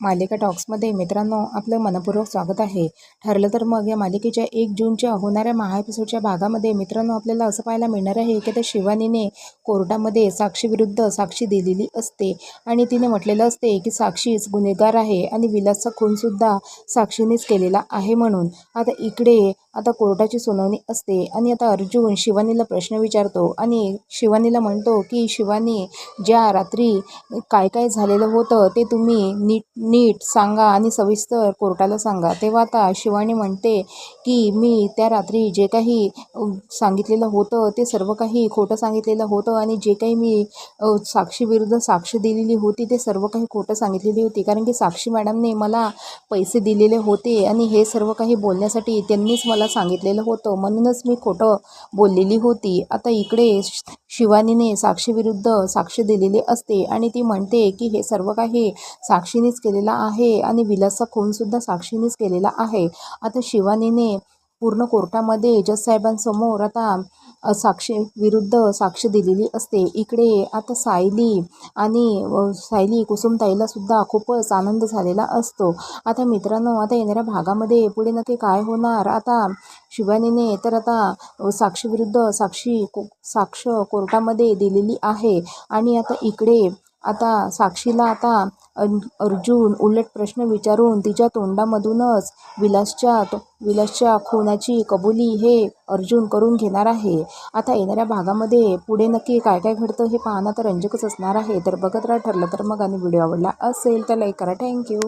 मालिका टॉक्समध्ये मित्रांनो आपलं मनपूर्वक स्वागत आहे. ठरलं तर मग या मालिकेच्या एक जूनच्या होणाऱ्या महा एपिसोडच्या भागामध्ये मित्रांनो आपल्याला असं पाहायला मिळणार आहे की त्या शिवानीने कोर्टामध्ये साक्षीविरुद्ध साक्षी दिलेली असते. आणि तिने म्हटलेलं असते की साक्षीच गुन्हेगार आहे आणि विलासचा खूनसुद्धा साक्षीनेच केलेला आहे म्हणून. आता इकडे आता कोर्टाची सुनावणी असते आणि आता अर्जुन शिवानीला प्रश्न विचारतो आणि शिवानीला म्हणतो की शिवानी ज्या रात्री काय काय झालेलं होतं ते तुम्ही नीट नीट सांगा आणि सविस्तर कोर्टाला सांगा. तेव्हा आता शिवानी म्हणते की मी त्या रात्री जे काही सांगितलेलं होतं ते सर्व काही खोटं सांगितलेलं होतं आणि जे काही मी साक्षीविरुद्ध साक्ष दिलेली होती ते सर्व काही खोटं सांगितलेली होती. कारण की साक्षी मॅडमने मला पैसे दिलेले होते आणि हे सर्व काही बोलण्यासाठी त्यांनीच मला सांगितलेलं होतं. म्हणूनच मी खोटं बोललेली होती. आता इकडे शिवानीने साक्षीविरुद्ध साक्ष दिलेली असते आणि ती म्हणते की हे सर्व काही साक्षीनेच केलेलं आहे आणि विलासचा खूनसुद्धा साक्षीनेच केलेला आहे. आता शिवानीने पूर्ण कोर्टामध्ये जज साहेबांसमोर आता साक्षी विरुद्ध साक्ष दिलेली असते. इकडे आता सायली आणि सायली कुसुमताईला सुद्धा खूपच आनंद झालेला असतो. आता मित्रांनो आता येणाऱ्या भागामध्ये पुढे नक्की काय होणार? आता शिवानीने तर आता साक्षीविरुद्ध साक्षी साक्ष कोर्टामध्ये दिलेली आहे. आणि आता इकडे आता साक्षीला आता अर्जुन उलट प्रश्न विचारून तिच्या तोंडामधूनच विलासच्या तो विलासच्या खूनाची कबुली हे अर्जुन करून घेणार आहे. आता येणाऱ्या भागामध्ये पुढे नक्की काय काय घडतं हे पाहणं तर रंजकच असणार आहे. तर बघत राहा ठरलं तर मग आणि व्हिडिओ आवडला असेल तर लाईक करा. थँक्यू